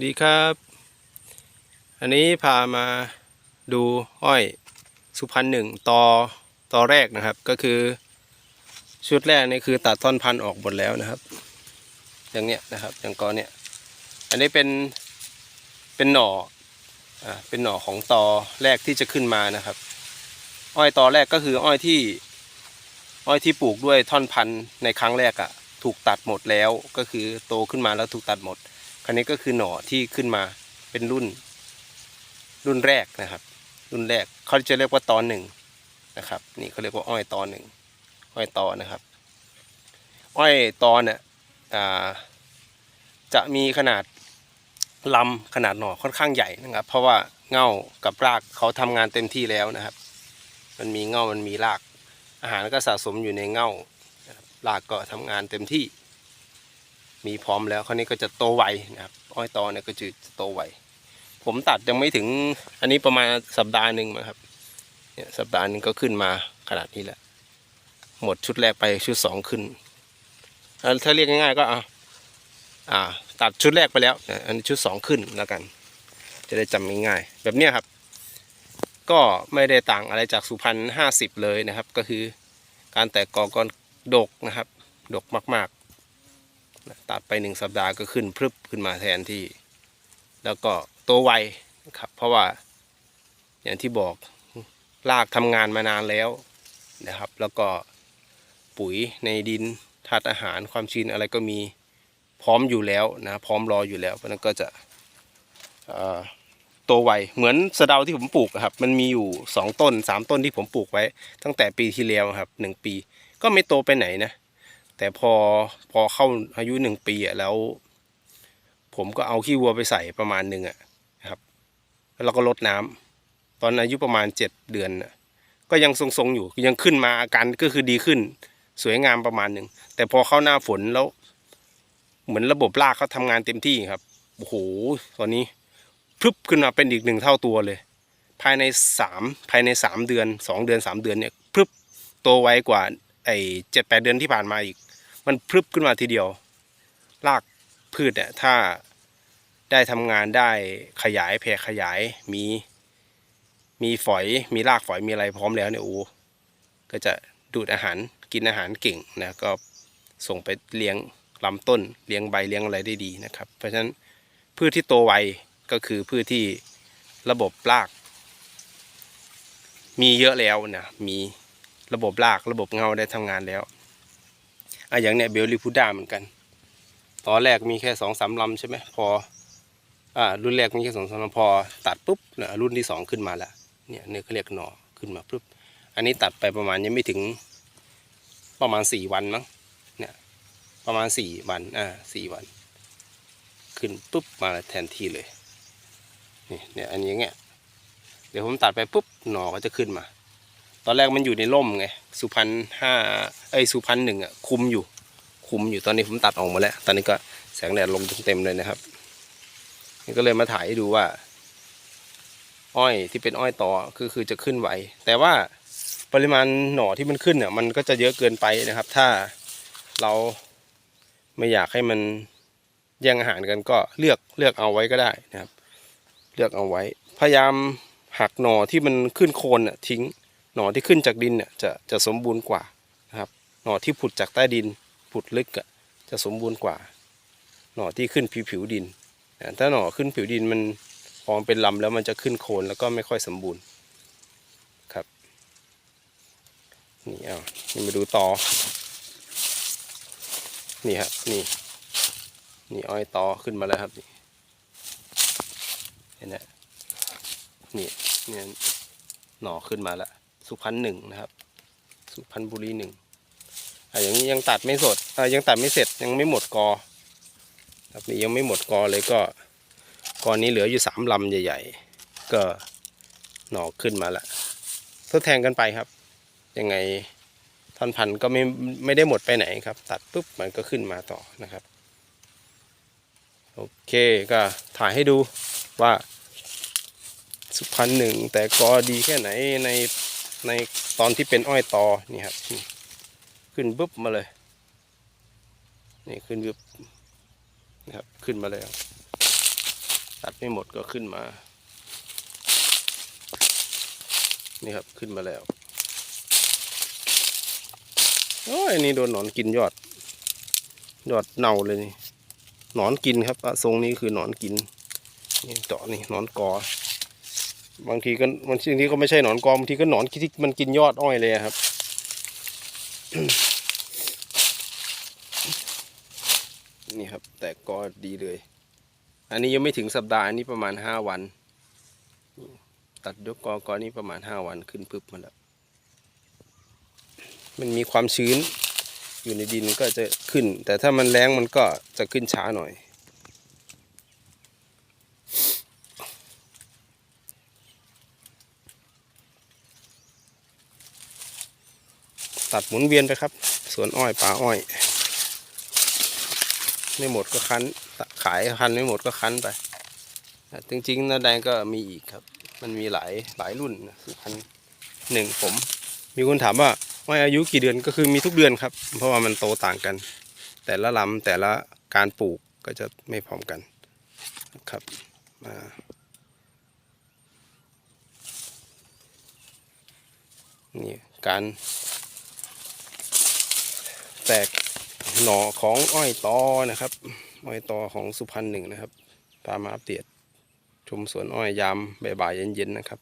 ดีครับ อันนี้พามาดูอ้อยสุพรรณหนึ่งตอตอแรกนะครับ ก็คือ ชุดแรกนี่คือตัดท่อนพันธุ์ออกหมดแล้วนะครับ อย่างเนี้ยนะครับอย่างกอเนี้ยอันนี้เป็นเป็นหน่ออ่าเป็นหน่อของตอแรกที่จะขึ้นมานะครับ อ้อยตอแรกก็คืออ้อยที่อ้อยที่ปลูกด้วยท่อนพันธุ์ในครั้งแรกอะ่ะ ถูกตัดหมดแล้วก็คือโตขึ้นมาแล้วถูกตัดหมด คันนี้ก็คือหน่อที่ขึ้นมาเป็นรุ่น รุ่นแรกนะครับ รุ่นแรกเขาจะเรียกว่าตอนหนึ่งนะครับ นี่เขาเรียกว่าอ้อยตอนหนึ่งอ้อยตอนะครับ อ้อยตอนเนี่ยจะมีขนาดลำขนาดหน่อค่อนข้างใหญ่นะครับ เพราะว่าเง่ากับรากเขาทำงานเต็มที่แล้วนะครับ มันมีเง่ามันมีราก อาหารก็สะสมอยู่ในเง่านะครับรากก็ทำงานเต็มที่ มีพร้อมแล้วคราวนี้ก็จะโตไวนะครับอ้อยตอเนี่ยก็จะโตไวผมตัดยังไม่ถึงอันนี้ประมาณสัปดาห์หนึ่งนะครับเนี่ยสัปดาห์หนึ่งก็ขึ้นมาขนาดนี้แหละหมดชุดแรกไปชุดสองขึ้นถ้าเรียกง่ายๆก็อะอ่าตัดชุดแรกไปแล้วอันนี้ชุดสองขึ้นแล้วกัน จะได้จำง่ายๆแบบเนี้ยครับ ก็ไม่ได้ต่างอะไรจากสุพรรณห้าสิบเลยนะครับ ก็คือการแตกกอก้อนดกนะครับ ดกมากๆ ตัดไปหนึ่งสัปดาห์ก็ขึ้นพรึบขึ้นมาแทนที่ แล้วก็โตไวนะครับ เพราะว่าอย่างที่บอกรากทำงานมานานแล้วนะครับ แล้วก็ปุ๋ยในดินธาตุอาหารความชื้นอะไรก็มีพร้อมอยู่แล้วนะพร้อมรออยู่แล้วเพราะนั้นก็จะโตไวเหมือนสะเดาที่ผมปลูกครับ มันมีอยู่สองต้นสามต้นที่ผมปลูกไว้ ตั้งแต่ปีที่แล้วครับหนึ่งปี ก็ไม่โตไปไหนนะ แต่พอพอเข้าอายุหนึ่งปีอะแล้ว ผมก็เอาขี้วัวไปใส่ประมาณหนึ่งอะนะครับ แล้วเราก็ลดน้ำตอนอายุประมาณเจ็ดเดือนก็ยังทรงๆอยู่ยังขึ้นมาอาการก็คือดีขึ้น สวยงามประมาณหนึ่งแต่พอเข้าหน้าฝนแล้ว เหมือนระบบรากเขาทำงานเต็มที่ครับโอ้โหตอนนี้พรึบขึ้นมาเป็นอีกหนึ่งเท่าตัวเลย ภายในสามภายในสามเดือนสองเดือนสามเดือนเนี่ยพรึบโตไวกว่าไอ้เจ็ดแปดเดือนที่ผ่านมาอีก มันพรึบขึ้นมาทีเดียวรากพืชเนี่ยถ้าได้ทำงานได้ขยายแผ่ขยายมีมีฝอยมีรากฝอยมีอะไรพร้อมแล้วเนี่ยโอ้ก็จะดูดอาหารกินอาหารเก่งนะก็ส่งไปเลี้ยงลำต้นเลี้ยงใบเลี้ยงอะไรได้ดีนะครับ เพราะฉะนั้นพืชที่โตไวก็คือพืชที่ระบบราก มีเยอะแล้วนะมีระบบรากระบบเงาได้ทำงานแล้ว อะอย่างเนี้ยเบลลิพูด้าเหมือนกัน ตอนแรกมีแค่สองสามลำใช่ไหมพออ่ารุ่นแรกมีแค่สองสามลำพอตัดปุ๊บเนี่ยรุ่นที่สองขึ้นมาแล้วเนี่ยเนี่ยเขาเรียกหน่อขึ้นมาปุ๊บอันนี้ตัดไปประมาณยังไม่ถึงประมาณสี่วันมั้งเนี่ยประมาณสี่วันอ่าสี่วัน ขึ้นปุ๊บมาแทนที่เลยนี่เนี่ยอันนี้เงี้ยเดี๋ยวผมตัดไปปุ๊บหน่อก็จะขึ้นมา ตอนแรกมันอยู่ในร่มไงสุพรรณห้าเอ้ยสุพรรณหนึ่งอะคุมอยู่คุมอยู่ตอนนี้ผมตัดออกมาแล้ว ตอนนี้ก็แสงแดดลงเต็มๆเลยนะครับนี่ก็เลยมาถ่ายให้ดูว่า อ้อยที่เป็นอ้อยต่อคือคือจะขึ้นไหว แต่ว่าปริมาณหน่อที่มันขึ้นเนี่ยมันก็จะเยอะเกินไปนะครับ ถ้าเราไม่อยากให้มันแย่งอาหารกันก็เลือกเลือกเอาไว้ก็ได้นะครับ เลือกเอาไว้ พยายามหักหน่อที่มันขึ้นโคนน่ะทิ้ง หน่อที่ขึ้นจากดินเนี่ยจะจะสมบูรณ์กว่านะครับ หน่อที่ผุดจากใต้ดินผุดลึกอะจะสมบูรณ์กว่า หน่อที่ขึ้นผิวผิวดินถ้าหน่อขึ้นผิวดินมันพอมเป็นลำแล้วมันจะขึ้นโคนแล้วก็ไม่ค่อยสมบูรณ์ครับนี่เอานี่มาดูต่อนี่ครับนี่นี่อ้อยตอขึ้นมาแล้วครับนี่เห็นไหมนี่เนี่ยหน่อขึ้นมาแล้ว สุพรรณหนึ่งนะครับ สุพรรณบุรีหนึ่งอะอย่างนี้ยังตัดไม่สดอะยังตัดไม่เสร็จยังไม่หมดกอครับนี่ยังไม่หมดกอเลยก็กอนี้เหลืออยู่สามลำใหญ่ ๆ ก็หน่อขึ้นมาแล้วทดแทนกันไปครับ ยังไงท่อนพันก็ไม่ไม่ได้หมดไปไหนครับ ตัดปุ๊บมันก็ขึ้นมาต่อนะครับโอเคก็ถ่ายให้ดูว่าสุพรรณหนึ่งแต่กอดีแค่ไหนใน ในตอนที่เป็นอ้อยตอนี่ครับขึ้นปุ๊บมาเลย นี่ขึ้นปุ๊บนะครับขึ้นมาเลยครับตัดไม่หมดก็ขึ้นมา นี่ครับขึ้นมาแล้วโอ้ยนี่โดนหนอนกินยอด ยอดเน่าเลยนี่หนอนกินครับทรงนี้คือหนอนกินนี่เจาะนี่หนอนกอ บางทีก็บางทีก็ไม่ใช่หนอนกอบางทีก็หนอนที่มันกินยอดอ้อยเลยครับ นี่ครับ แต่ก็ดีเลย อันนี้ยังไม่ถึงสัปดาห์อันนี้ประมาณห้าวัน ตัดยกกอกอนี้ประมาณห้าวันขึ้นพึบมาแล้วมันมีความชื้นอยู่ในดินก็จะขึ้น แต่ถ้ามันแรงมันก็จะขึ้นช้าหน่อย ตัดหมุนเวียนไปครับ สวนอ้อยป่าอ้อย ไม่หมดก็คั้น ขายคันไม่หมดก็คั้นไปแต่จริงๆนาแดงก็มีอีกครับ มันมีหลายหลายรุ่นพรรณหนึ่งผม มีคนถามว่าอ้อยอายุกี่เดือนก็คือมีทุกเดือนครับ เพราะว่ามันโตต่างกัน แต่ละลำแต่ละการปลูกก็จะไม่พร้อมกันครับมานี่การ แตกหน่อของอ้อยตอนะครับ อ้อยตอของสุพรรณหนึ่งนะครับพามาอัปเดตชมสวนอ้อยยามบ่ายๆเย็นๆนะครับ